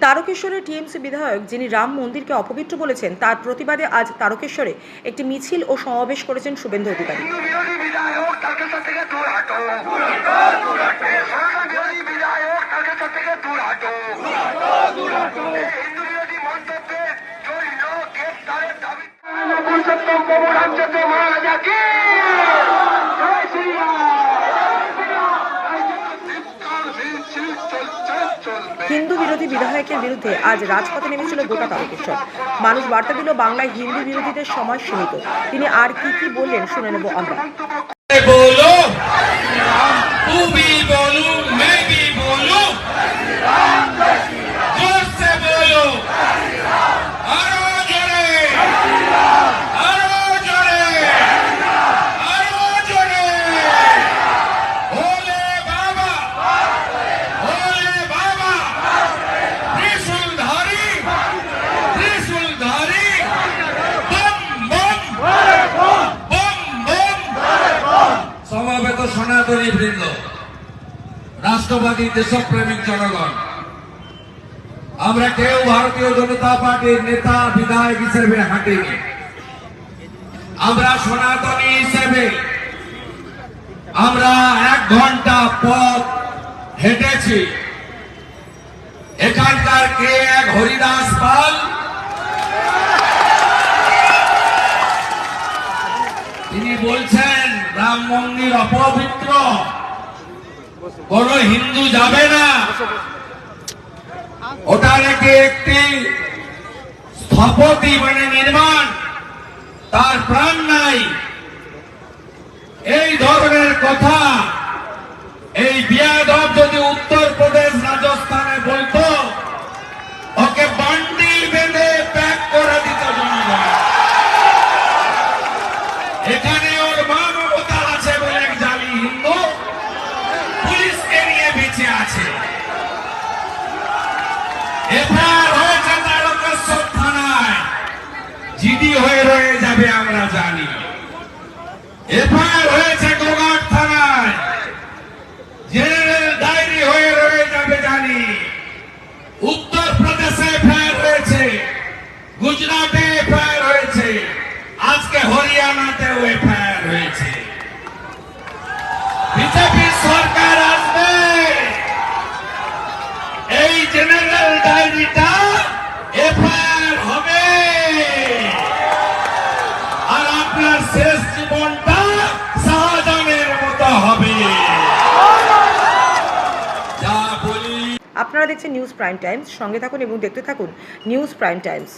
তারকেশ্বরের TMC বিধায়ক যিনি রাম মন্দিরকে অপবিত্র বলেছেন তার প্রতিবাদে আজ তারকেশ্বরে একটি মিছিল ও সমাবেশ করেছেন শুভেন্দু অধিকারী। চলছে। হিন্দু বিরোধী বিধায়কের বিরুদ্ধে আজ রাজপথে নেমেছিল গোটা তারকেশ্বর। মানুষ বার্তা দিল, বাংলায় হিন্দু বিরোধীদের সময় সীমিত। তিনি আর কি কি বললেন শুনে নেব আমরা। সনাতনী বৃন্দ, রাষ্ট্রবাদী দেশপ্রেমিক জনগণ, আমরা কেউ ভারতীয় জনতা পার্টির নেতা, বিধায়ক হিসেবে হাঁটিনি। আমরা সনাতনী হিসেবে, আমরা এক ঘণ্টা পথ হেঁটেছি। এখানকার কে এক হরিদাস পাল? তিনি বলছেন রাম মন্দির অপবিত্র কোন হিন্দু যাবে না। ওটা নাকি একটি স্থপতি মানে নির্মাণ, তার প্রাণ নাই। এই ধরনের কথা, এই বিয়াদব যদি উত্তরপ্রদেশ রাজস্থানে বলতো, ওকে বান্ডি বেঁধে প্যাক করে দিত জনগণ। এখানে জিডি হয়ে রয়ে যাবে, আমরা জানি। এফআইআর হয়েছে গোঘাট থানায়। জেনারেল ডায়েরি হয়ে রয়ে যাবে, জানি। উত্তরপ্রদেশে এফআইআর হয়েছে গুজরাটে আপনারা দেখছেন নিউজ প্রাইম টাইমস সঙ্গে থাকুন এবং দেখতে থাকুন নিউজ প্রাইম টাইমস